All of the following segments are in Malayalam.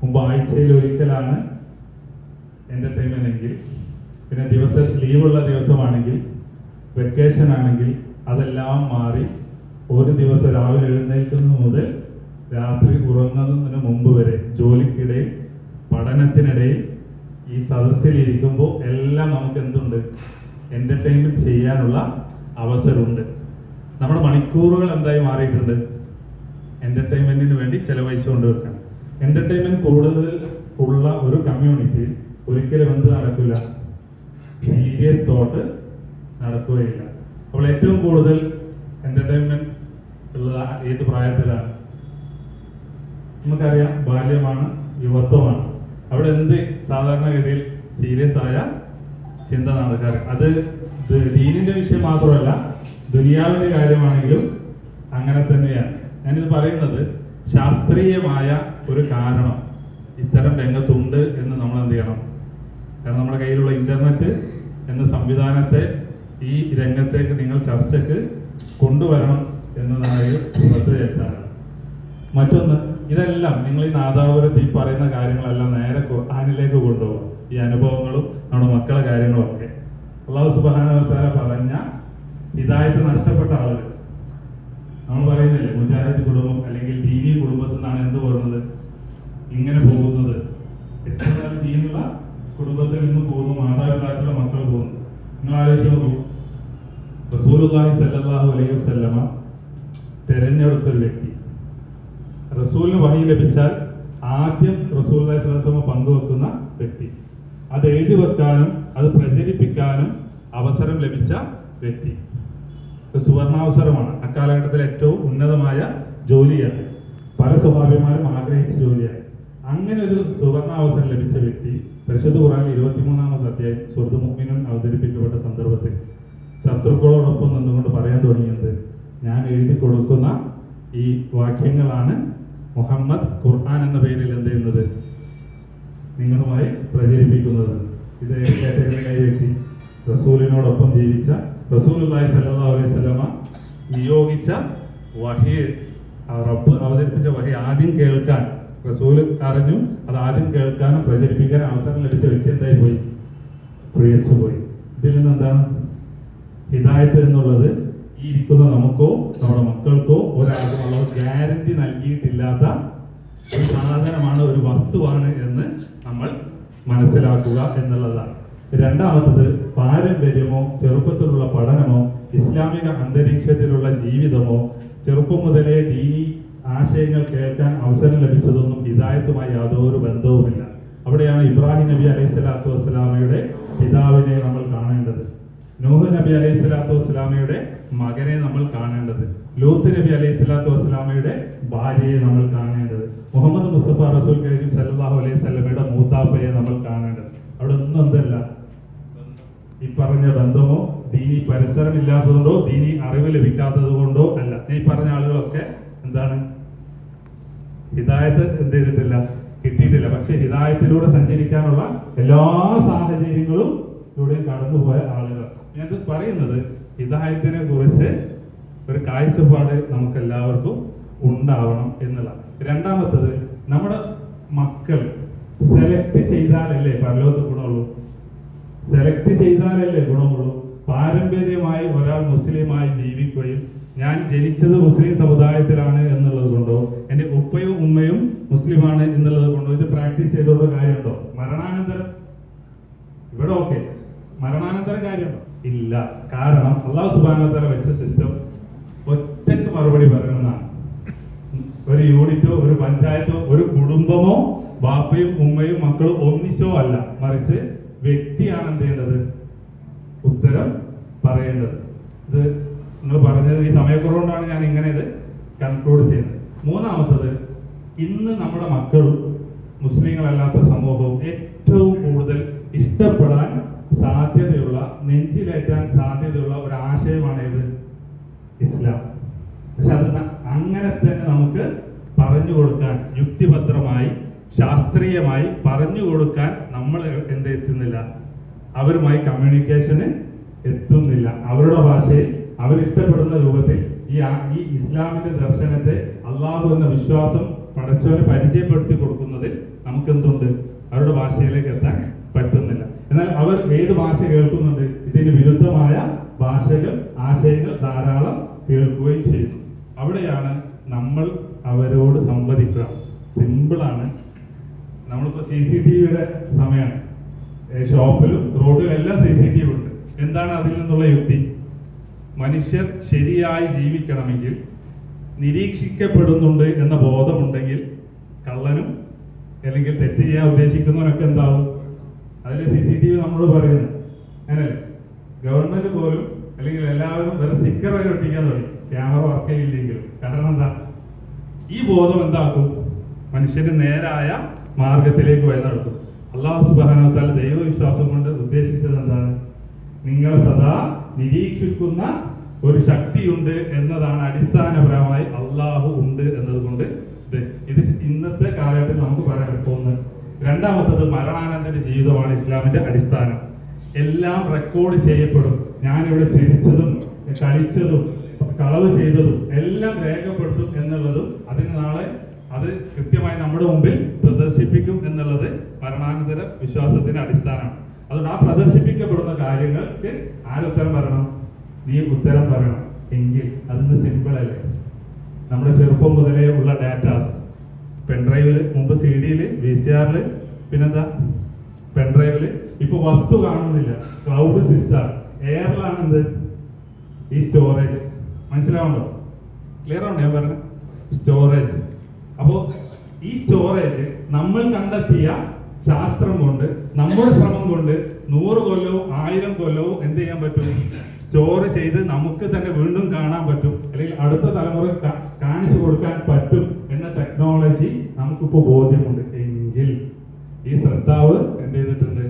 മുമ്പ് ആഴ്ചയിൽ ഒരിക്കലാണ് എന്റർടൈൻമെന്റ് എങ്കിൽ പിന്നെ ദിവസം ലീവുള്ള ദിവസമാണെങ്കിൽ വെക്കേഷൻ ആണെങ്കിൽ അതെല്ലാം മാറി ഒരു ദിവസം രാവിലെ എഴുന്നേൽക്കുന്നത് മുതൽ രാത്രി ഉറങ്ങുന്നതിന് മുമ്പ് വരെ ജോലിക്കിടയിൽ പഠനത്തിനിടയിൽ ഈ സദസ്സിൽ ഇരിക്കുമ്പോൾ എല്ലാം നമുക്ക് എന്തുണ്ട്? എന്റർടൈൻമെന്റ് ചെയ്യാനുള്ള അവസരമുണ്ട്. നമ്മുടെ മണിക്കൂറുകൾ എന്തായി മാറിയിട്ടുണ്ട്? എന്റർടൈൻമെന്റിന് വേണ്ടി ചെലവഴിച്ചുകൊണ്ട് വെക്കണം. എന്റർടൈൻമെന്റ് കൂടുതൽ ഉള്ള ഒരു കമ്മ്യൂണിറ്റി ഒരിക്കലും എന്ത് നടക്കില്ല സീരിയസ് തോട്ട് നടക്കുകയില്ല. അപ്പോൾ ഏറ്റവും കൂടുതൽ എന്റർടൈൻമെന്റ് ഉള്ള ഏത് പ്രായത്തിലാണ്? നമുക്കറിയാം ബാല്യമാണ് യുവത്വമാണ്. അവിടെ എന്ത് സാധാരണഗതിയിൽ സീരിയസ് ആയ ചിന്ത നടക്കാറ്? അത് ദീനിന്റെ വിഷയം മാത്രമല്ല ദുനിയാവിന്റെ കാര്യമാണെങ്കിലും അങ്ങനെ തന്നെയാണ്. ഞാനിത് പറയുന്നത് ശാസ്ത്രീയമായ ഒരു കാരണം ഇത്തരം രംഗത്തുണ്ട് എന്ന് നമ്മൾ എന്ത് ചെയ്യണം കാരണം നമ്മുടെ കയ്യിലുള്ള ഇന്റർനെറ്റ് എന്ന സംവിധാനത്തെ ഈ രംഗത്തേക്ക് നിങ്ങൾ ചർച്ചയ്ക്ക് കൊണ്ടുവരണം എന്നതാണ് ഒരു ശ്രദ്ധ മറ്റൊന്ന് ഇതെല്ലാം നിങ്ങൾ ഈ നാദാപുരത്ത് ഈ പറയുന്ന കാര്യങ്ങളെല്ലാം നേരെ ഖുർആാനിലേക്ക് കൊണ്ടുപോകും ഈ അനുഭവങ്ങളും നമ്മുടെ മക്കളെ കാര്യങ്ങളും ഒക്കെ അള്ളാഹു സുബാന പറഞ്ഞ ഹിദായത്ത് നഷ്ടപ്പെട്ട ആളുകൾ. നമ്മൾ പറയുന്നില്ലേ മുജാഹിദ് കുടുംബം അല്ലെങ്കിൽ ദീനീ കുടുംബത്തിൽ നിന്നാണ് എന്ത് പറയുന്നത് ഇങ്ങനെ പോകുന്നത്. എത്ര ദീനുള്ള കുടുംബത്തിൽ നിന്ന് പോകുന്നു മാതാപിതാക്കളുടെ മക്കൾ പോകുന്നു? നിങ്ങൾ ആലോചിച്ച് നോക്കൂ. റസൂലുള്ളാഹി സല്ലല്ലാഹു അലൈഹി വസല്ലമ തെരഞ്ഞെടുത്തൊരു വ്യക്തി. റസൂലിന് വഴി ലഭിച്ചാൽ ആദ്യം റസൂൽ സ്വലമ പങ്കുവെക്കുന്ന വ്യക്തി. അത് എഴുതി വെക്കാനും അത് പ്രചരിപ്പിക്കാനും അവസരം ലഭിച്ച വ്യക്തി. ഇത് സുവർണാവസരമാണ്. അക്കാലഘട്ടത്തിൽ ഏറ്റവും ഉന്നതമായ ജോലിയാണ്. പല സ്വഭാവിമാരും ആഗ്രഹിച്ച ജോലിയാണ്. അങ്ങനെ ഒരു സുവർണാവസരം ലഭിച്ച വ്യക്തി പരിശുദ്ധ ഖുറാനിൽ ഇരുപത്തിമൂന്നാമത്തെ അധ്യായം സുഹൃത്ത് മുഹ്മിനും അവതരിപ്പിക്കപ്പെട്ട സന്ദർഭത്തിൽ ശത്രുക്കളോടൊപ്പം നിന്നുകൊണ്ട് പറയാൻ തുടങ്ങിയത് ഞാൻ എഴുതി കൊടുക്കുന്ന ഈ വാക്യങ്ങളാണ് മുഹമ്മദ് ഖുർആൻ എന്ന പേരിൽ എന്ത് ചെയ്യുന്നത്? നിങ്ങളുമായി പ്രചരിപ്പിക്കുന്നത് ഇത് വ്യക്തി റസൂലിനോടൊപ്പം ജീവിച്ച റസൂൽ സല്ലല്ലാഹു അലൈഹി വസല്ലമ നിയോഗിച്ച വഹി റബ്ബ് അവതരിപ്പിച്ച വഹി ആദ്യം കേൾക്കാൻ റസൂൽ അറിഞ്ഞു അത് ആദ്യം കേൾക്കാനും പ്രചരിപ്പിക്കാനും അവസരം ലഭിച്ച വ്യക്തി എന്തായി പോയി? പ്രിയച്ചു പോയി. ഇതിൽ നിന്ന് എന്താണ്? എന്നുള്ളത് ഈ ഇരിക്കുന്ന നമുക്കോ നമ്മുടെ മക്കൾക്കോ ഒരാൾക്കും ഉള്ള ഗ്യാരണ്ടി നൽകിയിട്ടില്ലാത്ത ഒരു സാധനമാണ് ഒരു വസ്തുവാണ് എന്ന് നമ്മൾ മനസ്സിലാക്കുക എന്നുള്ളതാണ്. രണ്ടാമത്തത് പാരമ്പര്യമോ ചെറുപ്പത്തിലുള്ള പഠനമോ ഇസ്ലാമിക അന്തരീക്ഷത്തിലുള്ള ജീവിതമോ ചെറുപ്പം മുതലേ ദീനി ആശയങ്ങൾ കേൾക്കാൻ അവസരം ലഭിച്ചതൊന്നും ഹിദായത്തുമായി യാതൊരു ബന്ധവുമില്ല. അവിടെയാണ് ഇബ്രാഹിം നബി അലൈഹി സ്വലാത്തു വസ്സലാമയുടെ പിതാവിനെ നമ്മൾ കാണേണ്ടത്. നൂഹ് നബി അലൈഹി സ്വലാത്തു വസ്സലാമയുടെ മകനെ നമ്മൾ കാണേണ്ടത്. ലൂത്ത് നബി അലൈഹി സ്വലാത്തു വസ്സലാമയുടെ ഭാര്യയെ നമ്മൾ കാണേണ്ടത്. മുഹമ്മദ് മുസ്തഫ റസൂൽ കരീം സല്ലാഹു അലൈഹി സ്വലമയുടെ മൂത്താപ്പയെ നമ്മൾ കാണേണ്ടത്. അവിടെ ഒന്നും എന്തല്ല പറഞ്ഞ ബന്ധമോ ദീനി പരിസരം ഇല്ലാത്തതുകൊണ്ടോ ദീനി അറിവ് ലഭിക്കാത്തത് കൊണ്ടോ അല്ല. ഈ പറഞ്ഞ ആളുകളൊക്കെ എന്താണ്? ഹിദായത്ത് എന്ത് ചെയ്തിട്ടില്ല? കിട്ടിയിട്ടില്ല. പക്ഷെ ഹിദായത്തിലൂടെ സഞ്ചരിക്കാനുള്ള എല്ലാ സാഹചര്യങ്ങളും ഇവിടെയും കടന്നുപോയ ആളുകൾ. ഞാൻ പറയുന്നത് ഹിദായത്തിനെ കുറിച്ച് ഒരു കാഴ്ചപ്പാട് നമുക്ക് എല്ലാവർക്കും ഉണ്ടാവണം എന്നുള്ള രണ്ടാമത്തത് നമ്മുടെ മക്കൾ സെലക്ട് ചെയ്താലല്ലേ പരലോകത്ത് ഗുണമുള്ളൂ സെലക്ട് ചെയ്താലല്ലേ ഗുണമുള്ളൂ. പാരമ്പര്യമായി ഒരാൾ മുസ്ലിമായി ജീവിക്കുകയും ഞാൻ ജനിച്ചത് മുസ്ലിം സമുദായത്തിലാണ് എന്നുള്ളത് കൊണ്ടോ എന്റെ ഉപ്പയും ഉമ്മയും മുസ്ലിമാണ് എന്നുള്ളത് കൊണ്ടോ ഇത് പ്രാക്ടീസ് ചെയ്തുള്ള കാര്യമുണ്ടോ? മരണാനന്തരം. ഇവിടെ ഓക്കെ. മരണാനന്തരം കാര്യമുണ്ടോ? ഇല്ല. കാരണം അള്ളാഹു സുബാനത്തല വെച്ച സിസ്റ്റം ഒറ്റയ്ക്ക് മറുപടി പറയണമെന്നാണ്. ഒരു യൂണിറ്റോ ഒരു പഞ്ചായത്തോ ഒരു കുടുംബമോ ബാപ്പയും ഉമ്മയും മക്കളും ഒന്നിച്ചോ അല്ല. മറിച്ച് വ്യക്തിയാണ് എന്ത് ചെയ്യേണ്ടത്? ഉത്തരം പറയേണ്ടത്. ഇത് നിങ്ങൾ പറഞ്ഞത് ഈ സമയക്കുറവുകൊണ്ടാണ് ഞാൻ ഇങ്ങനെ ഇത് കൺക്ലൂഡ് ചെയ്യുന്നത്. മൂന്നാമത്തത് ഇന്ന് നമ്മുടെ മക്കളും മുസ്ലിങ്ങളല്ലാത്ത സമൂഹവും ഏറ്റവും കൂടുതൽ ഇഷ്ടപ്പെടാൻ സാധ്യതയുള്ള നെഞ്ചിലേറ്റാൻ സാധ്യതയുള്ള ഒരു ആശയമാണ് ഇത് ഇസ്ലാം പക്ഷെ അത് ന- അങ്ങനെ തന്നെ നമുക്ക് പറഞ്ഞു കൊടുക്കാൻ യുക്തിഭദ്രമായി ശാസ്ത്രീയമായി പറഞ്ഞു കൊടുക്കാൻ നമ്മൾ എന്ത് എത്തുന്നില്ല? അവരുമായി കമ്മ്യൂണിക്കേഷന് എത്തുന്നില്ല. അവരുടെ ഭാഷയിൽ അവരിഷ്ടപ്പെടുന്ന രൂപത്തിൽ ഈ ഈ ഇസ്ലാമിന്റെ ദർശനത്തെ അള്ളാഹു എന്ന വിശ്വാസം പഠിച്ചവരെ പരിചയപ്പെടുത്തി കൊടുക്കുന്നതിൽ നമുക്ക് എന്തുണ്ട് അവരുടെ ഭാഷയിലേക്ക് എത്താൻ പറ്റുന്നില്ല. എന്നാൽ അവർ ഏത് ഭാഷ കേൾക്കുന്നുണ്ട്? സി സി ടി വിയുടെ സമയമാണ് ഷോപ്പിലും റോഡിലും എല്ലാം സി സി ടി വി ഉണ്ട്. എന്താണ് അതിൽ നിന്നുള്ള യുക്തി? മനുഷ്യർ ശരിയായി ജീവിക്കണമെങ്കിൽ നിരീക്ഷിക്കപ്പെടുന്നുണ്ട് എന്ന ബോധമുണ്ടെങ്കിൽ കള്ളനും അല്ലെങ്കിൽ തെറ്റ് ചെയ്യാൻ ഉദ്ദേശിക്കുന്നവനൊക്കെ എന്താവും? അതിൽ സി സി ടി വി നമ്മളോട് പറയുന്നത് അങ്ങനെ ഗവൺമെന്റ് പോലും അല്ലെങ്കിൽ എല്ലാവരും വെറും സ്റ്റിക്കർ വരെ ഒട്ടിക്കാൻ തുടങ്ങി. ക്യാമറ വർക്ക് ചെയ്യില്ലെങ്കിലും കാരണം എന്താ? ഈ ബോധം എന്താക്കും? മനുഷ്യന് നേരായ മാർഗത്തിലേക്ക് വഴി നടത്തും അള്ളാഹു സുബാനത്താൽ ദൈവവിശ്വാസം കൊണ്ട് ഉദ്ദേശിച്ചത് എന്താണ്? നിങ്ങൾ സദാ നിരീക്ഷിക്കുന്ന ഒരു ശക്തിയുണ്ട് എന്നതാണ് അടിസ്ഥാനപരമായി അള്ളാഹു ഉണ്ട് എന്നതുകൊണ്ട് ഇത്. ഇന്നത്തെ കാലഘട്ടത്തിൽ നമുക്ക് പറയാൻ പറ്റുന്നു രണ്ടാമത്തത് മരണാനന്തര ജീവിതമാണ് ഇസ്ലാമിന്റെ അടിസ്ഥാനം. എല്ലാം റെക്കോർഡ് ചെയ്യപ്പെടും. ഞാനിവിടെ ചിരിച്ചതും കളിച്ചതും കളവ് ചെയ്തതും എല്ലാം രേഖപ്പെടുത്തും എന്നുള്ളതും അതിന് നാളെ അത് കൃത്യമായി നമ്മുടെ മുമ്പിൽ വിശ്വാസത്തിന്റെ അടിസ്ഥാനമാണ് അതുകൊണ്ട് ആ പ്രദർശിപ്പിക്കപ്പെടുന്ന കാര്യങ്ങൾക്ക് ആരുത്തരം പറയണം? നീ ഉത്തരം പറയണം. എങ്കിൽ അതിന് സിമ്പിൾ അല്ലേ? നമ്മുടെ ചെറുപ്പം മുതലേ ഉള്ള ഡാറ്റാസ്. പെൻഡ്രൈവിൽ മുമ്പ് സി ഡിയിൽ വി സി ആറിൽ പിന്നെന്താ? പെൻഡ്രൈവിൽ ഇപ്പൊ വസ്തു കാണുന്നില്ല. ക്ലൗഡ് സിസ്റ്റം എയറിലാണ് എന്ത്? ഈ സ്റ്റോറേജ് മനസ്സിലാവുണ്ടോ ക്ലിയർ ആണോ ഞാൻ പറഞ്ഞത്? സ്റ്റോറേജ് അപ്പോൾ ഈ സ്റ്റോറേജ് നമ്മൾ കണ്ടെത്തിയ ശാസ്ത്രം കൊണ്ട് നമ്മുടെ ശ്രമം കൊണ്ട് നൂറ് കൊല്ലവും ആയിരം കൊല്ലവും എന്ത് ചെയ്യാൻ പറ്റും? സ്റ്റോർ ചെയ്ത് നമുക്ക് തന്നെ വീണ്ടും കാണാൻ പറ്റും. അല്ലെങ്കിൽ അടുത്ത തലമുറ കാണിച്ചു കൊടുക്കാൻ പറ്റും എന്ന ടെക്നോളജി നമുക്കിപ്പോ ബോധ്യമുണ്ട്. എങ്കിൽ ഈ ശ്രദ്ധാവ് എന്ത് ചെയ്തിട്ടുണ്ട്?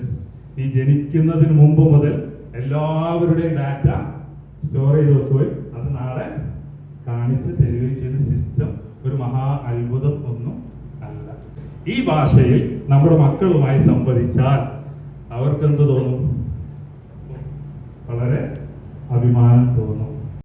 ഈ ജനിക്കുന്നതിന് മുമ്പ് മുതൽ എല്ലാവരുടെയും ഡാറ്റ സ്റ്റോർ ചെയ്ത് വെക്കുകയും അത് നാളെ കാണിച്ച് തരികയും ചെയ്യുന്ന സിസ്റ്റം ഒരു മഹാ അത്ഭുതം ഒന്നും അല്ല. ഈ ഭാഷയിൽ നമ്മുടെ മക്കളുമായി സംവദിച്ചാൽ അവർക്ക് എന്ത് തോന്നും? വളരെ അഭിമാനം തോന്നും.